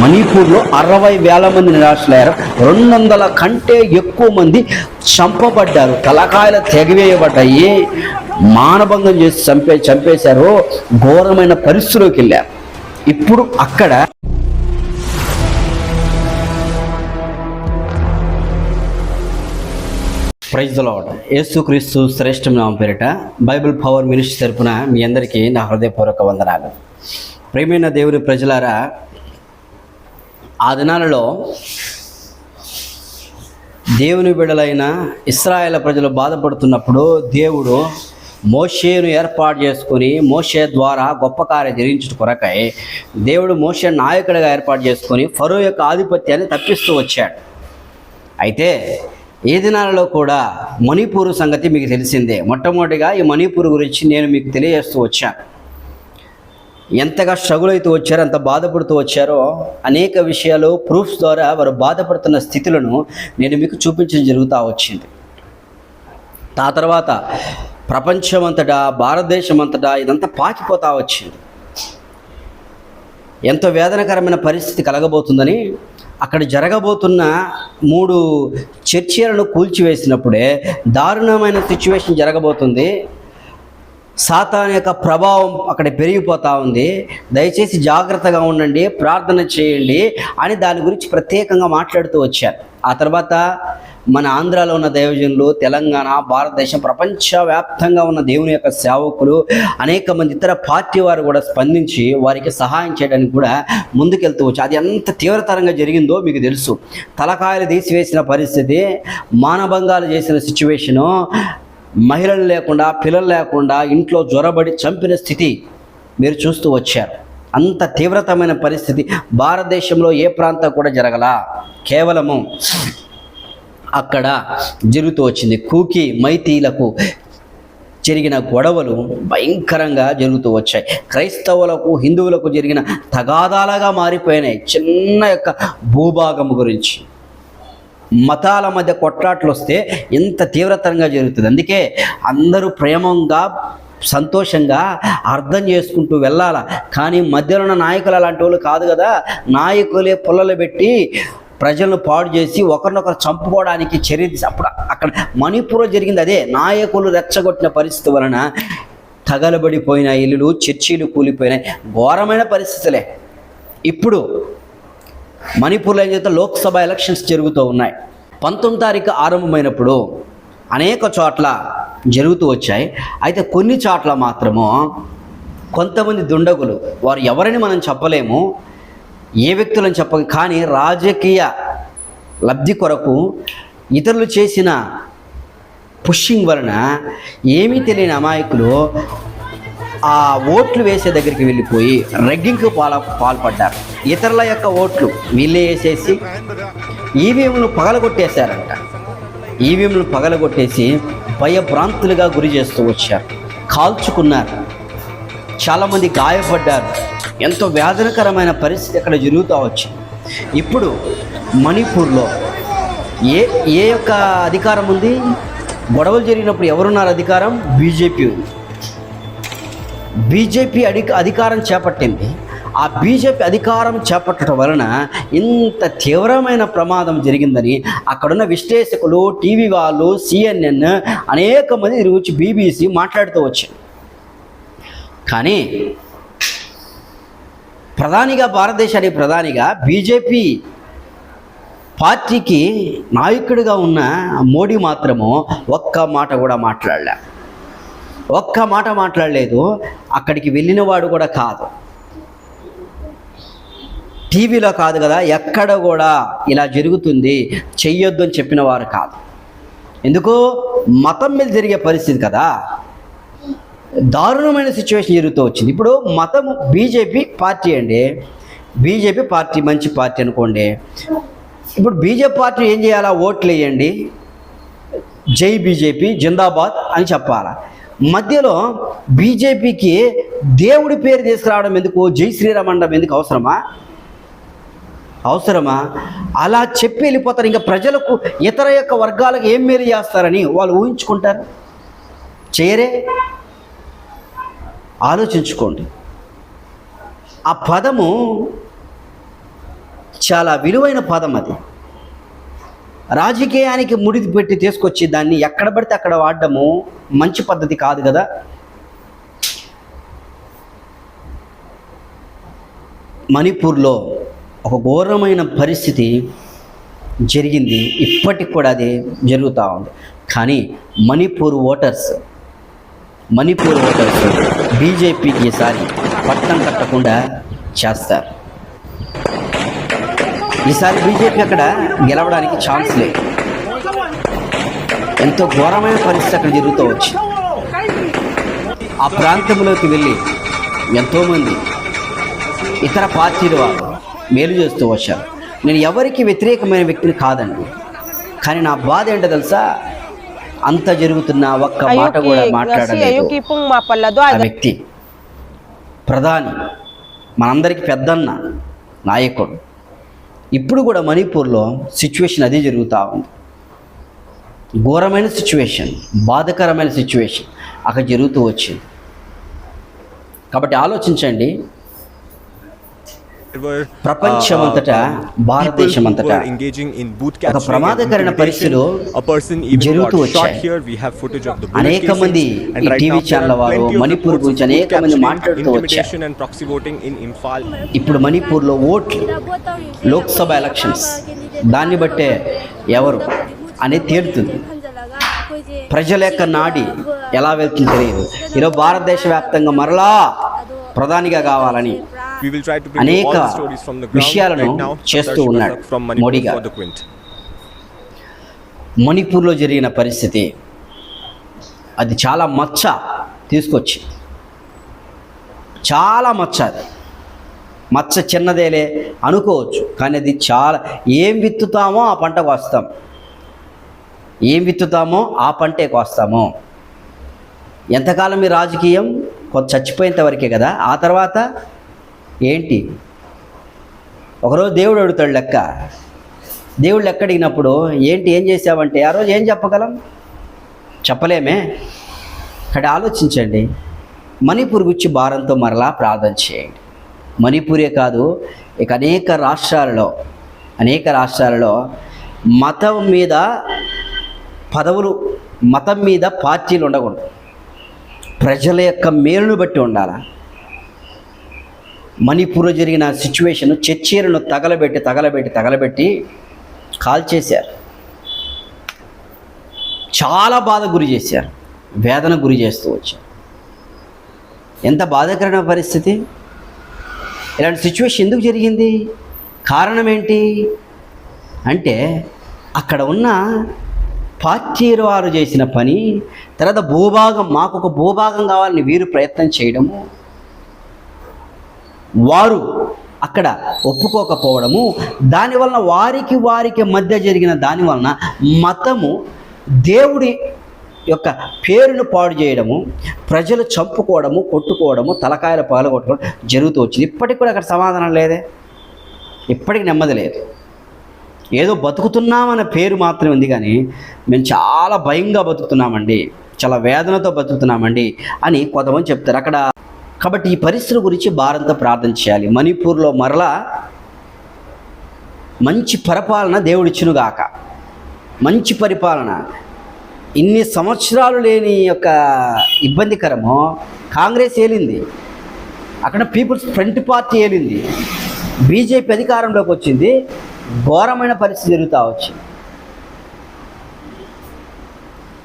మణిపూర్లో అరవై వేల మంది నిరాశలయ్యారు రెండు వందల కంటే ఎక్కువ మంది చంపబడ్డారు. తలకాయలు తెగవేయబడ్డాయి. మానభంగం చేసి చంపే చంపేశారు. ఘోరమైన పరిస్థితిలోకి వెళ్ళారు. ఇప్పుడు అక్కడ ప్రైజ్ లాడ్ యేసుక్రీస్తు శ్రేష్టం నామం పేరిట బైబిల్ పవర్ మినిస్ట్రీ తరపున మీ అందరికీ నా హృదయపూర్వక వందనాలు. ప్రేమైన దేవుని ప్రజలారా ఆ దినాలలో దేవుని బిడలైన ఇస్రాయేల్ ప్రజలు బాధపడుతున్నప్పుడు దేవుడు మోషేను ఏర్పాటు చేసుకొని మోషే ద్వారా గొప్ప కార్యం జరిగించుట కొరకై దేవుడు మోషే నాయకుడిగా ఏర్పాటు చేసుకొని ఫరో యొక్క ఆధిపత్యాన్ని తప్పిస్తూ వచ్చాడు. అయితే ఏ దినాలలో కూడా మణిపూర్ సంగతి మీకు తెలిసిందే. మొట్టమొదటిగా ఈ మణిపూర్ గురించి నేను మీకు తెలియజేస్తూ వచ్చాను. ఎంతగా స్ట్రగుల్ అవుతూ వచ్చారో ఎంత బాధపడుతూ వచ్చారో అనేక విషయాలు ప్రూఫ్స్ ద్వారా వారు బాధపడుతున్న స్థితులను నేను మీకు చూపించడం జరుగుతూ వచ్చింది. ఆ తర్వాత ప్రపంచం అంతటా భారతదేశం అంతటా ఇదంతా పాకిపోతా వచ్చింది. ఎంతో వేదనకరమైన పరిస్థితి కలగబోతుందని అక్కడ జరగబోతున్న మూడు చర్చలను కూల్చివేసినప్పుడే దారుణమైన సిచ్యువేషన్ జరగబోతుంది. సాతాన్ యొక్క ప్రభావం అక్కడ పెరిగిపోతూ ఉంది. దయచేసి జాగ్రత్తగా ఉండండి ప్రార్థన చేయండి అని దాని గురించి ప్రత్యేకంగా మాట్లాడుతూ వచ్చారు. ఆ తర్వాత మన ఆంధ్రాలో ఉన్న దైవజనులు తెలంగాణ భారతదేశం ప్రపంచవ్యాప్తంగా ఉన్న దేవుని యొక్క సేవకులు అనేక మంది ఇతర పార్టీ వారు కూడా స్పందించి వారికి సహాయం చేయడానికి కూడా ముందుకెళ్తూ వచ్చి అది ఎంత తీవ్రతరంగా జరిగిందో మీకు తెలుసు. తలకాయలు తీసివేసిన పరిస్థితి మానభంగాలు చేసిన సిచ్యువేషను మహిళలు లేకుండా పిల్లలు లేకుండా ఇంట్లో జ్వరబడి చంపిన స్థితి మీరు చూస్తూ వచ్చారు. అంత తీవ్రతమైన పరిస్థితి భారతదేశంలో ఏ ప్రాంతం కూడా జరగల. కేవలము అక్కడ జరుగుతూ వచ్చింది. కూకి మైతీలకు జరిగిన గొడవలు భయంకరంగా జరుగుతూ వచ్చాయి. క్రైస్తవులకు హిందువులకు జరిగిన తగాదాలుగా మారిపోయినాయి. చిన్న యొక్క భూభాగం గురించి. మతాల మధ్య కొట్లాట్లు వస్తే ఎంత తీవ్రతరంగా జరుగుతుంది. అందుకే అందరూ ప్రేమంగా సంతోషంగా అర్థం చేసుకుంటూ వెళ్ళాల. కానీ మధ్యలో ఉన్న నాయకులు అలాంటి వాళ్ళు కాదు కదా. నాయకులే పుల్లలు పెట్టి ప్రజలను పాడు చేసి ఒకరినొకరు చంపుకోవడానికి చర్య అప్పుడు అక్కడ మణిపూర్లో జరిగింది అదే. నాయకులు రెచ్చగొట్టిన పరిస్థితి వలన తగలబడిపోయిన ఇల్లులు చర్చీలు కూలిపోయినాయి. ఘోరమైన పరిస్థితులే. ఇప్పుడు మణిపూర్లో ఏం చేస్తే లోక్సభ ఎలక్షన్స్ జరుగుతూ ఉన్నాయి. పంతొమ్మిది తారీఖు ఆరంభమైనప్పుడు అనేక చోట్ల జరుగుతూ వచ్చాయి. అయితే కొన్ని చోట్ల మాత్రము కొంతమంది దుండగులు వారు ఎవరని మనం చెప్పలేము ఏ వ్యక్తులను చెప్ప కానీ రాజకీయ లబ్ధి కొరకు ఇతరులు చేసిన పుషింగ్ వలన ఏమీ తెలియని అమాయకులు ఆ ఓట్లు వేసే దగ్గరికి వెళ్ళిపోయి రెగ్గింగ్కి పాల పాల్పడ్డారు. ఇతరుల యొక్క ఓట్లు వీళ్ళే వేసేసి ఈవీఎంలు పగలగొట్టేశారంట. ఈవీఎంలు పగలగొట్టేసి భయభ్రాంతులుగా గురి చేస్తూ వచ్చారు. కాల్చుకున్నారు. చాలామంది గాయపడ్డారు. ఎంతో వేదనకరమైన పరిస్థితి అక్కడ జరుగుతూ వచ్చింది. ఇప్పుడు మణిపూర్లో ఏ ఏ యొక్క అధికారం ఉంది? గొడవలు జరిగినప్పుడు ఎవరున్నారు అధికారం? బీజేపీ ఉంది. బీజేపీ అడి అధికారం చేపట్టింది. ఆ బీజేపీ అధికారం చేపట్టడం వలన ఇంత తీవ్రమైన ప్రమాదం జరిగిందని అక్కడున్న విశ్లేషకులు టీవీ వాళ్ళు సిఎన్ఎన్ అనేక మంది దీని బీబీసీ మాట్లాడుతూ వచ్చారు. కానీ ప్రధానిగా భారతదేశానికి ప్రధానిగా బీజేపీ పార్టీకి నాయకుడిగా ఉన్న మోడీ మాత్రము ఒక్క మాట కూడా మాట్లాడలే. ఒక్క మాట మాట్లాడలేదు. అక్కడికి వెళ్ళిన వాడు కూడా కాదు. టీవీలో కాదు కదా ఎక్కడ కూడా ఇలా జరుగుతుంది చెయ్యొద్దు అని చెప్పిన వారు కాదు. ఎందుకు? మతం మీద జరిగే పరిస్థితి కదా. దారుణమైన సిచ్యువేషన్ జరుగుతూ వచ్చింది. ఇప్పుడు మతం బీజేపీ పార్టీ అండి. బీజేపీ పార్టీ మంచి పార్టీ అనుకోండి. ఇప్పుడు బీజేపీ పార్టీ ఏం చేయాలా? ఓట్లు వేయండి. జై బీజేపీ జిందాబాద్ అని చెప్పాలా. మధ్యలో బీజేపీకి దేవుడి పేరు తీసుకురావడం ఎందుకు? జై శ్రీరామ్ అనడం ఎందుకు అవసరమా? అవసరమా? అలా చెప్పి వెళ్ళిపోతారు. ఇంకా ప్రజలకు ఇతర యొక్క వర్గాలకు ఏం మేలు చేస్తారని వాళ్ళు ఊహించుకుంటారు. చేయరే. ఆలోచించుకోండి. ఆ పదము చాలా విలువైన పదం అది. రాజకీయానికి ముడి పెట్టి తీసుకొచ్చి దాన్ని ఎక్కడ పడితే అక్కడ వాడడము మంచి పద్ధతి కాదు కదా. మణిపూర్లో ఒక ఘోరమైన పరిస్థితి జరిగింది. ఇప్పటికి కూడా అది జరుగుతూ ఉంది. కానీ మణిపూర్ ఓటర్స్ మణిపూర్ ఓటర్స్ బీజేపీకి ఈసారి పట్టం కట్టకుండా చేస్తారు. ఈసారి బీజేపీ అక్కడ గెలవడానికి ఛాన్స్ లేదు. ఎంతో ఘోరమైన పరిస్థితి అక్కడ జరుగుతూ వచ్చి ఆ ప్రాంతంలోకి వెళ్ళి ఎంతోమంది ఇతర పార్టీల వారు మేలు చేస్తూ వచ్చారు. నేను ఎవరికి వ్యతిరేకమైన వ్యక్తిని కాదండి. కానీ నా బాధ ఏంటో తెలుసా? అంత జరుగుతున్న ఒక్క మాట కూడా మాట్లాడలేదు. వ్యక్తి ప్రధాని మనందరికి పెద్దన్న నాయకుడు. ఇప్పుడు కూడా మణిపూర్లో సిచ్యువేషన్ అదే జరుగుతూ ఉంది. ఘోరమైన సిచ్యువేషన్ బాధకరమైన సిచ్యువేషన్ అక్కడ జరుగుతూ వచ్చింది. కాబట్టి ఆలోచించండి ప్రపంచమంతటా భారతదేశమంతటా ఒక ప్రమాదకరమైన పరిస్థితులు జరుగుతూ వచ్చాయి. అనేక మంది టీవీ ఛానల్ వారు మణిపూర్ గురించి అనేక మంది మాట్లాడుతూ వచ్చారు. ఇప్పుడు మణిపూర్లో ఓట్లు లోక్సభ ఎలక్షన్స్ దాన్ని బట్టే ఎవరు అనేది తేలుతుంది. ప్రజల యొక్క నాడి ఎలా వెళ్తుందో తెలియదు. ఈరోజు భారతదేశ వ్యాప్తంగా మరలా ప్రధానిగా కావాలని అనేక విషయాలను చేస్తూ ఉన్నాడు మోడీ గారు. మణిపూర్లో జరిగిన పరిస్థితి అది చాలా మచ్చ తీసుకొచ్చి చాలా మచ్చ అది. మచ్చ చిన్నదేలే అనుకోవచ్చు కానీ అది చాలా ఏం విత్తుతామో ఆ పంట కోస్తాం. ఏం విత్తుతామో ఆ పంటే కోస్తాము. ఎంతకాలం ఈ రాజకీయం? కొంత చచ్చిపోయేంత వరకే కదా. ఆ తర్వాత ఏంటి? ఒకరోజు దేవుడు అడుగుతాడు లెక్క. దేవుడు లెక్క అడిగినప్పుడు ఏంటి ఏం చేసావంటే ఆ రోజు ఏం చెప్పగలం? చెప్పలేమే. అక్కడ ఆలోచించండి. మణిపూర్ గురించి భారంతో మరలా ప్రార్థన చేయండి. మణిపూరే కాదు ఇక అనేక రాష్ట్రాలలో అనేక రాష్ట్రాలలో మతం మీద పదవులు మతం మీద పార్టీలు ఉండకూడదు. ప్రజల యొక్క మేలును బట్టి ఉండాలా? మణిపూర్లో జరిగిన సిచ్యువేషన్ చర్చీలను తగలబెట్టి తగలబెట్టి తగలబెట్టి కాల్చేశారు చాలా బాధ గురి చేశారు. వేదన గురి చేస్తూ వచ్చారు. ఎంత బాధాకరమైన పరిస్థితి? ఇలాంటి సిచ్యువేషన్ ఎందుకు జరిగింది? కారణం ఏంటి? అంటే అక్కడ ఉన్న పార్టీ వారు చేసిన పని తర్వాత భూభాగం మాకు ఒక భూభాగం కావాలని వీరు ప్రయత్నం చేయడము వారు అక్కడ ఒప్పుకోకపోవడము. దానివలన వారికి వారికి మధ్య జరిగిన దాని వలన మతము దేవుడి యొక్క పేరును పాడు చేయడము ప్రజలు చంపుకోవడము కొట్టుకోవడము తలకాయలు పాల్గొట్టుకోవడం జరుగుతూ వచ్చింది. ఇప్పటికి కూడా అక్కడ సమాధానం లేదే. ఇప్పటికి నెమ్మది లేదు. ఏదో బతుకుతున్నామన్న పేరు మాత్రమే ఉంది కానీ మేము చాలా భయంగా బతుకుతున్నామండి. చాలా వేదనతో బతుకుతున్నామండి అని కొంతమంది చెప్తారు. అక్కడ కాబట్టి ఈ పరిస్థితుల గురించి భారత ప్రార్థన చేయాలి. మణిపూర్లో మరలా మంచి పరిపాలన దేవుడిచ్చునుగాక మంచి పరిపాలన. ఇన్ని సంవత్సరాలు లేని యొక్క ఇబ్బందికరము కాంగ్రెస్ ఏలింది. అక్కడ పీపుల్స్ ఫ్రంట్ పార్టీ ఏలింది. బీజేపీ అధికారంలోకి వచ్చింది. ఘోరమైన పరిస్థితి జరుగుతూ వచ్చింది.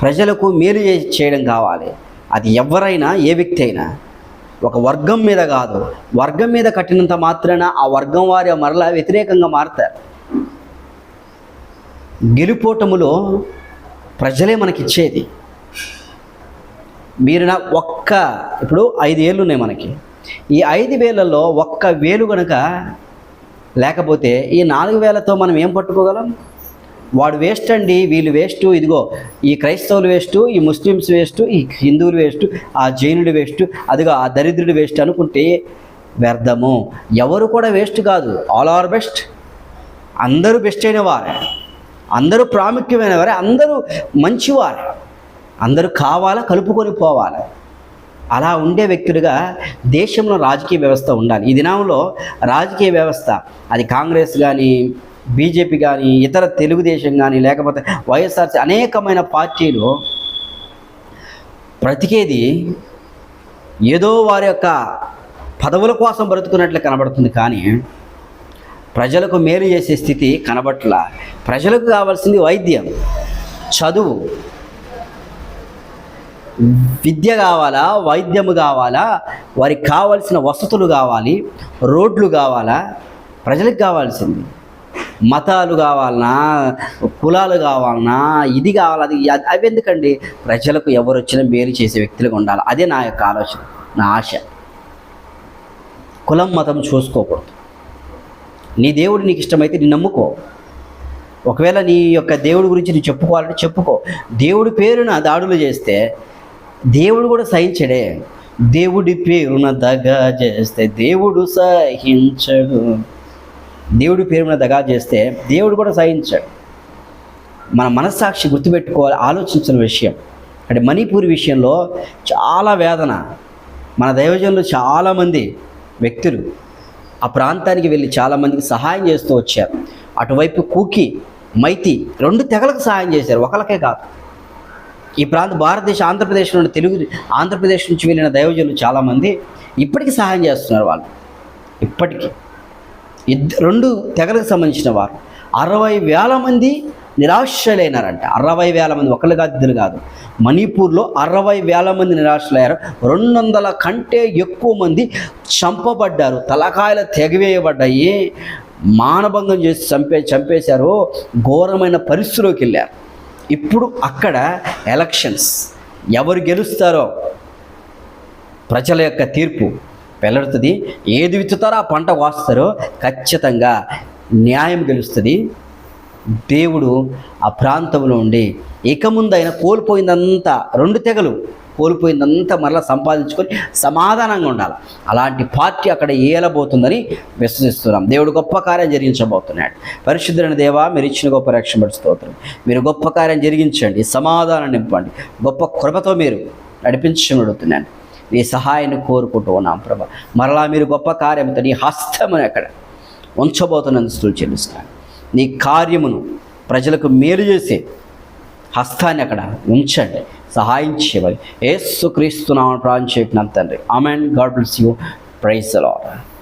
ప్రజలకు మేలు చేయడం కావాలి. అది ఎవరైనా ఏ వ్యక్తి అయినా ఒక వర్గం మీద కాదు వర్గం మీద కట్టినంత మాత్రాన ఆ వర్గం వారి మరలా వ్యతిరేకంగా మారుతారు. గెలుపోటములో ప్రజలే మనకిచ్చేది. మీరు నా ఒక్క ఇప్పుడు ఐదు వేలు ఉన్నాయి మనకి. ఈ ఐదు వేలలో ఒక్క వేలు కనుక లేకపోతే ఈ నాలుగు వేలతో మనం ఏం పట్టుకోగలం? వాడు వేస్ట్ అండి వీళ్ళు వేస్ట్ ఇదిగో ఈ క్రైస్తవులు వేస్ట్ ఈ ముస్లిమ్స్ వేస్ట్ ఈ హిందువులు వేస్ట్ ఆ జైనుడు వేస్ట్ అదిగో ఆ దరిద్రుడు వేస్ట్ అనుకుంటే వ్యర్థము. ఎవరు కూడా వేస్ట్ కాదు. ఆల్ ఆర్ బెస్ట్ అందరూ బెస్ట్ అయిన వారే. అందరూ ప్రాముఖ్యమైన వారే. అందరూ మంచివారే అందరూ కావాలా కలుపుకొని పోవాలి. అలా ఉండే వ్యక్తులుగా దేశంలో రాజకీయ వ్యవస్థ ఉండాలి. ఈ దినంలో రాజకీయ వ్యవస్థ అది కాంగ్రెస్ కానీ బీజేపీ కానీ ఇతర తెలుగుదేశం కానీ లేకపోతే వైఎస్ఆర్సీ అనేకమైన పార్టీలు బ్రతికేది ఏదో వారి యొక్క పదవుల కోసం బ్రతుకున్నట్లు కనబడుతుంది కానీ ప్రజలకు మేలు చేసే స్థితి కనబట్ల. ప్రజలకు కావాల్సింది వైద్యం చదువు. విద్య కావాలా వైద్యము కావాలా వారికి కావాల్సిన వసతులు కావాలి రోడ్లు కావాలా ప్రజలకు కావాల్సింది. మతాలు కావాలనా? కులాలు కావాలనా? ఇది కావాలి? అది అది- అవి ఎందుకండి? ప్రజలకు ఎవరు వచ్చినా మేలు చేసే వ్యక్తులుగా ఉండాలి. అదే నా యొక్క ఆలోచన నా ఆశ. కులం మతం చూసుకోకూడదు. నీ దేవుడు నీకు ఇష్టమైతే నీ నమ్ముకో. ఒకవేళ నీ యొక్క దేవుడి గురించి నువ్వు చెప్పుకోవాలంటే చెప్పుకో. దేవుడి పేరున దాడులు చేస్తే దేవుడు కూడా సహించడే. దేవుడి పేరున దగా చేస్తే దేవుడు సహించడు. దేవుడి పేరున దగా చేస్తే దేవుడు కూడా సహించాడు. మన మనస్సాక్షి గుర్తుపెట్టుకోవాలి ఆలోచించిన విషయం. అంటే మణిపూర్ విషయంలో చాలా వేదన. మన దైవజనులు చాలామంది వ్యక్తులు ఆ ప్రాంతానికి వెళ్ళి చాలామందికి సహాయం చేస్తూ వచ్చారు. అటువైపు కూకి మైతి రెండు తెగలకు సహాయం చేశారు. ఒకరికే కాదు. ఈ ప్రాంత భారతదేశ ఆంధ్రప్రదేశ్ నుండి తెలుగు ఆంధ్రప్రదేశ్ నుంచి వెళ్ళిన దైవజనులు చాలామంది ఇప్పటికీ సహాయం చేస్తున్నారు వాళ్ళు. ఇప్పటికీ. రెండు తెగలకు సంబంధించిన వారు. అరవై వేల మంది నిరాశ్రయులైనారంట. అరవై వేల మంది ఒకళ్ళు కాదు ఇద్దరు కాదు. మణిపూర్లో అరవై వేల మంది నిరాశ్రలయ్యారు రెండు వందల కంటే ఎక్కువ మంది చంపబడ్డారు. తలకాయలు తెగవేయబడ్డాయి. మానభంగం చేసి చంపే చంపేశారు. ఘోరమైన పరిస్థితిలోకి వెళ్ళారు. ఇప్పుడు అక్కడ ఎలక్షన్స్ ఎవరు గెలుస్తారో ప్రజల యొక్క తీర్పు పెలడుతుంది ఏది విత్తుతారో ఆ పంట వాస్తారో. ఖచ్చితంగా న్యాయం గెలుస్తుంది. దేవుడు ఆ ప్రాంతంలో ఉండి ఇక ముందైనా కోల్పోయిందంతా రెండు తెగలు కోల్పోయిందంతా మరలా సంపాదించుకొని సమాధానంగా ఉండాలి. అలాంటి పార్టీ అక్కడ ఏలబోతుందని విశ్వసిస్తున్నాం. దేవుడు గొప్ప కార్యం జరిగించబోతున్నాడు. పరిశుద్ధులైన దేవా మీరు ఇచ్చిన గొప్ప రక్షణ స్తోత్రం. మీరు గొప్ప కార్యం జరిగించండి. సమాధానం నింపండి. గొప్ప కృపతో మీరు నడిపించమని నీ సహాయాన్ని కోరుకుంటూ ఉన్నాం ప్రభా. మరలా మీరు గొప్ప కార్యంతో నీ హస్తమును అక్కడ ఉంచబోతున్న దుస్తులు చెల్లిస్తాను నీ కార్యమును ప్రజలకు మేలు చేసే హస్తాన్ని అక్కడ ఉంచండి. సహాయం చేయవాలి ఏసు క్రీస్తున్నామని ప్రాణం చెప్పిన తండ్రి. Amen God bless you. Praise lord